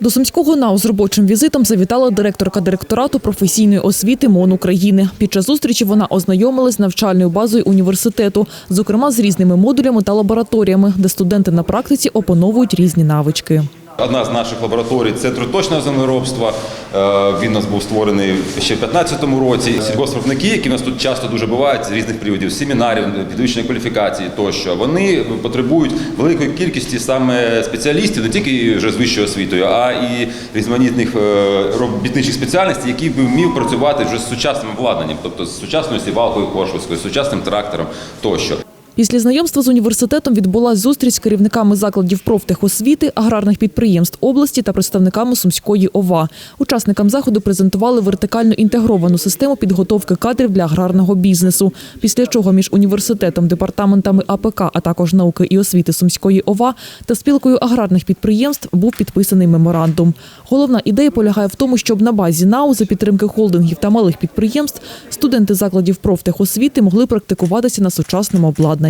До Сумського НАУ з робочим візитом завітала директорка директорату професійної освіти МОН України. Під час зустрічі вона ознайомилась з навчальною базою університету, зокрема з різними модулями та лабораторіями, де студенти на практиці опановують різні навички. Одна з наших лабораторій це труточне землеробства. Е, Він у нас був створений ще в 2015 році. Сільгоспвиробники, які у нас тут часто дуже бувають з різних приводів, семінарів, підвищення кваліфікації тощо, вони потребують великої кількості саме спеціалістів, не тільки вже з вищою освітою, а і різноманітних е, робітничих спеціальностей, які б вмів працювати вже з сучасним обладнанням, тобто з сучасною сівалкою Коршовською, з сучасним трактором тощо. Після знайомства з університетом відбулася зустріч з керівниками закладів профтехосвіти, аграрних підприємств області та представниками Сумської ОВА. Учасникам заходу презентували вертикально інтегровану систему підготовки кадрів для аграрного бізнесу. Після чого між університетом, департаментами АПК, а також науки і освіти Сумської ОВА та спілкою аграрних підприємств був підписаний меморандум. Головна ідея полягає в тому, щоб на базі НАУ за підтримки холдингів та малих підприємств студенти закладів профтехосвіти могли практикуватися на сучасному обладнанні.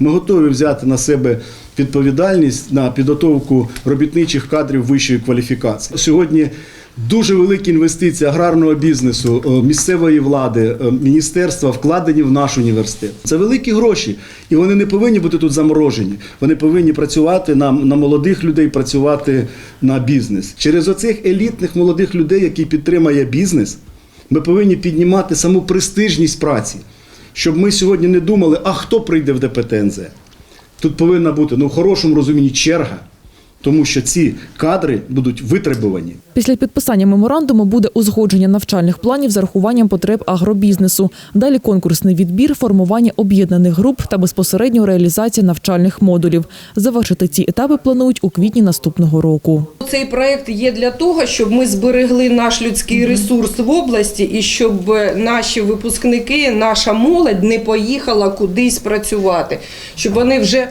Ми готові взяти на себе відповідальність на підготовку робітничих кадрів вищої кваліфікації. Сьогодні дуже великі інвестиції аграрного бізнесу, е, місцевої влади, е, міністерства вкладені в наш університет. Це великі гроші, і вони не повинні бути тут заморожені. Вони повинні працювати на, на молодих людей, працювати на бізнес. Через оцих елітних молодих людей, які підтримає бізнес, ми повинні піднімати саму престижність праці щоб ми сьогодні не думали, а хто прийде в ДПТНЗ. Тут повинна бути ну, в хорошому розумінні черга, тому що ці кадри будуть витребувані. Після підписання меморандуму буде узгодження навчальних планів з урахуванням потреб агробізнесу. Далі конкурсний відбір, формування об'єднаних груп та безпосередньо реалізація навчальних модулів. Завершити ці етапи планують у квітні наступного року. Цей проект є для того, щоб ми зберегли наш людський ресурс в області і щоб наші випускники, наша молодь не поїхала кудись працювати, щоб вони вже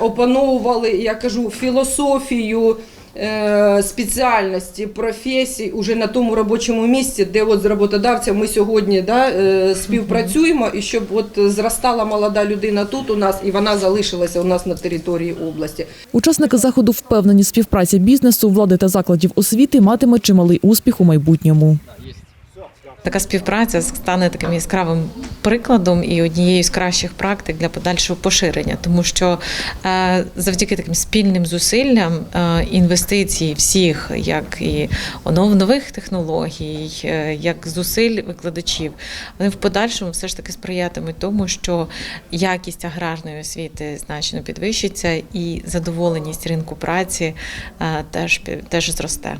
опановували, я кажу, філософію. е, Спеціальності, професій уже на тому робочому місці, де от з роботодавцем ми сьогодні да, е, співпрацюємо, і щоб от зростала молода людина тут у нас і вона залишилася у нас на території області. Учасники заходу впевнені, співпраця бізнесу, влади та закладів освіти матиме чималий успіх у майбутньому. Така співпраця стане таким яскравим прикладом і однією з кращих практик для подальшого поширення, тому що е, завдяки таким спільним зусиллям е, інвестиції всіх, як і онов нових технологій, е, як зусиль викладачів, вони в подальшому все ж таки сприятимуть тому, що якість аграрної освіти значно підвищиться, і задоволеність ринку праці теж теж зросте.